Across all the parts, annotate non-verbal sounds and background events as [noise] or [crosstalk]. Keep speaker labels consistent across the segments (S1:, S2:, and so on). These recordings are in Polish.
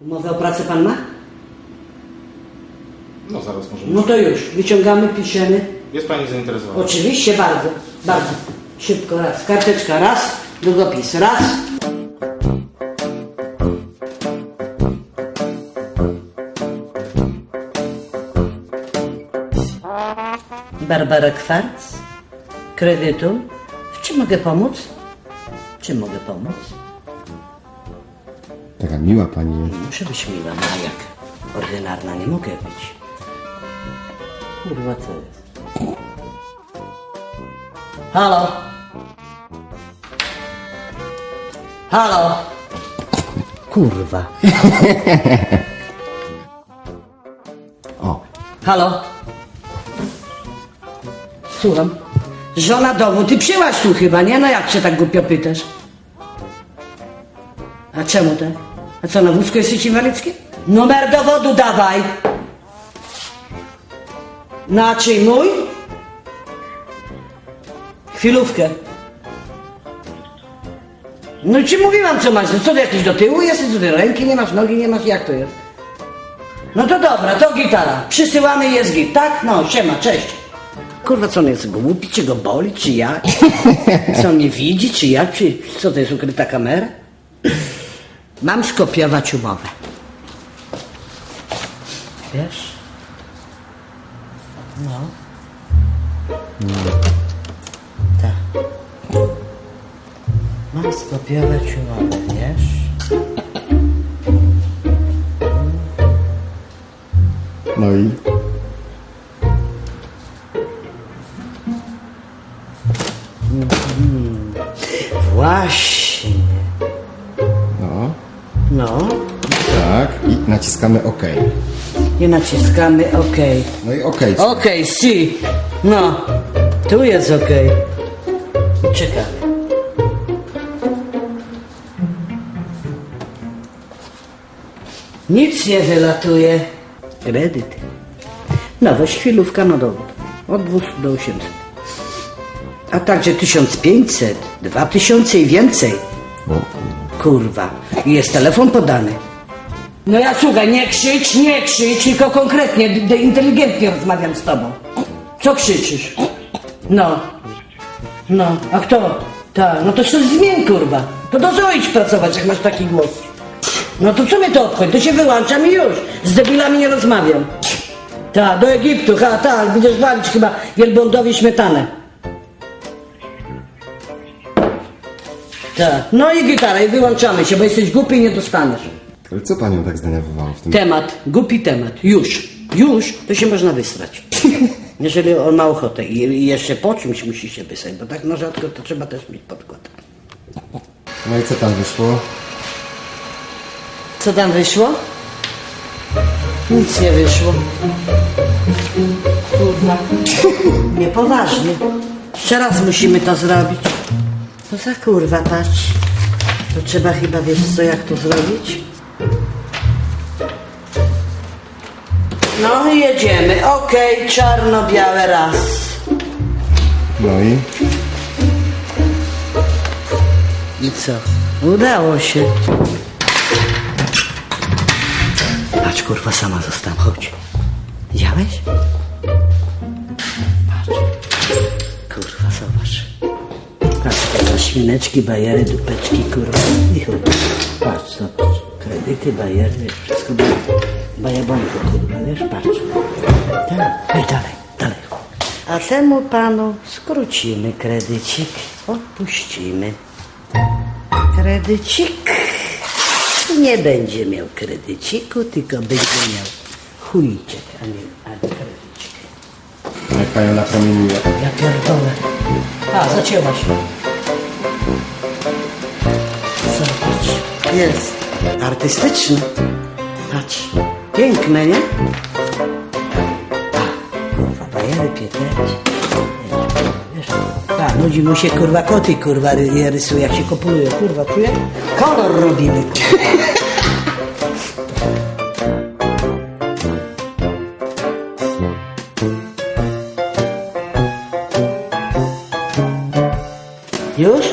S1: Umowę o pracę pan ma?
S2: No zaraz możemy.
S1: No to już, wyciągamy, piszemy.
S2: Jest pani zainteresowana?
S1: Oczywiście bardzo, bardzo. Szybko raz, karteczka raz, długopis raz. Barbara Kwarc, kredytu. W czym mogę pomóc? Czym mogę pomóc?
S3: Taka miła pani jest.
S1: Muszę być miła, no a jak? Ordynarna nie mogę być. Kurwa, co jest? Halo? Halo? Kurwa. [laughs]
S3: O,
S1: Halo? Słucham. Żona domu, ty przyjęłaś tu chyba, nie? No jak się tak głupio pytasz? A czemu tak? A co, na wózku jesteś inwalidzki? Numer dowodu dawaj! Na czyj mój? Chwilówkę. No ci mówiłam co masz, no co ty jakiś do tyłu jesteś, co ty ręki nie masz, nogi nie masz, jak to jest? No to dobra, to gitara. Przysyłamy jest git, tak? No, siema, cześć. Kurwa, co on jest głupi, czy go boli, czy jak? Co on nie widzi, czy jak? Czy co to jest ukryta kamera? Mam skopiować umowę. Wiesz? No. Tak. Mam skopiować umowę, wiesz?
S3: no i
S1: Właśnie.
S3: No, tak. I naciskamy OK.
S1: I naciskamy OK.
S3: No i OK.
S1: OK, si. No. Tu jest OK. Czekamy. Nic nie wylatuje. Kredyt. Nowość chwilówka na dowód. Od 200 do 800. A także 1500, 2000 i więcej.
S3: O,
S1: Kurwa. Jest telefon podany. No ja słuchaj, nie krzycz, nie krzycz, tylko konkretnie, inteligentnie rozmawiam z tobą. Co krzyczysz? No. No, a kto? Tak, no to się zmień, kurwa. To do pracować, jak masz taki głos. No to co mnie to obchodzi? To się wyłączam i już. Z debilami nie rozmawiam. Tak, do Egiptu, ha, tak, będziesz walić chyba wielbłądowi śmietanę. Tak, no i gitara, i wyłączamy się, bo jesteś głupi i nie dostaniesz.
S3: ale co panią tak zdenerwowało w tym?
S1: Temat, głupi temat, już, już, to się można wysrać. [laughs] Jeżeli on ma ochotę i jeszcze po czymś musi się wysrać, bo tak no rzadko to trzeba też mieć podkład.
S3: No i co tam wyszło?
S1: Co tam wyszło? Nic nie wyszło. Kurwa. [laughs] Niepoważnie. Jeszcze raz musimy to zrobić. No za kurwa, patrz. To trzeba chyba, wiesz co, jak to zrobić? No i jedziemy. Okej, czarno-białe raz.
S3: No i?
S1: I co? Udało się. Patrz, kurwa, sama zostałam. Chodź. Widziałeś? Świneczki, bajery, dupeczki, kurwa. I chuj. Patrz, zobacz. Kredyty, bajery, wszystko baje. Bajabonko, kurwa, wiesz, patrz. Tak, dalej, dalej. A temu panu skrócimy kredycik. Odpuścimy. Kredycik. Nie będzie miał kredyciku, tylko będzie miał chujciek, a nie, a nie kredycik.
S3: Jak panią napromieniła?
S1: Ja pierdolę. A, zacięła się. Jest. Artystyczny. Patrz. Piękne, nie? A, kurwa, bajery. Wiesz, a, nudzi mu się, kurwa, koty, kurwa, ry- jak się kopuluje. Kurwa, czuje? Kolor robimy. Już?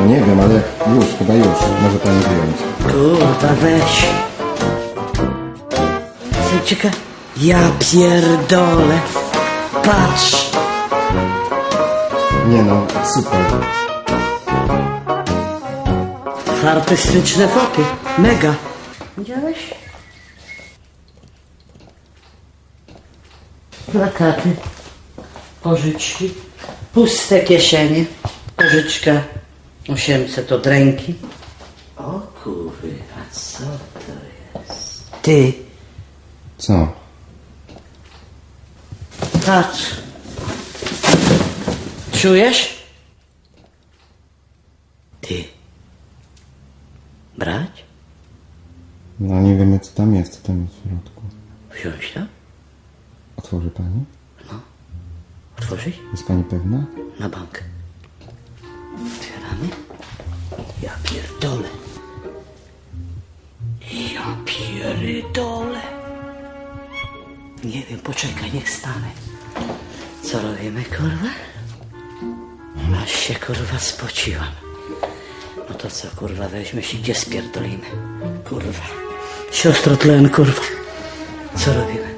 S3: No nie wiem, ale już, chyba już. Może pani wyjąć.
S1: Kurwa, weź. ciekawe. Ja pierdolę. Patrz.
S3: Nie no, super.
S1: Artystyczne foty. Mega. Widziałeś? Plakaty. Pożyczki. Puste kieszenie. Pożyczka 800 od ręki. O kurwa, co to jest? Ty,
S3: Co?
S1: patrz. Czujesz? Ty. Brać?
S3: No nie wiemy co tam jest, co tam jest w środku.
S1: Wziąć to?
S3: Otworzy pani?
S1: Otworzyć?
S3: Jest pani pewna?
S1: Na bank. Pierdolę. Nie wiem, poczekaj, niech stanę. Co robimy, kurwa? Aż się, kurwa, spociłam. No to co, kurwa, weźmy się, gdzie spierdolimy? Kurwa. Siostro tlen, kurwa. Co robimy?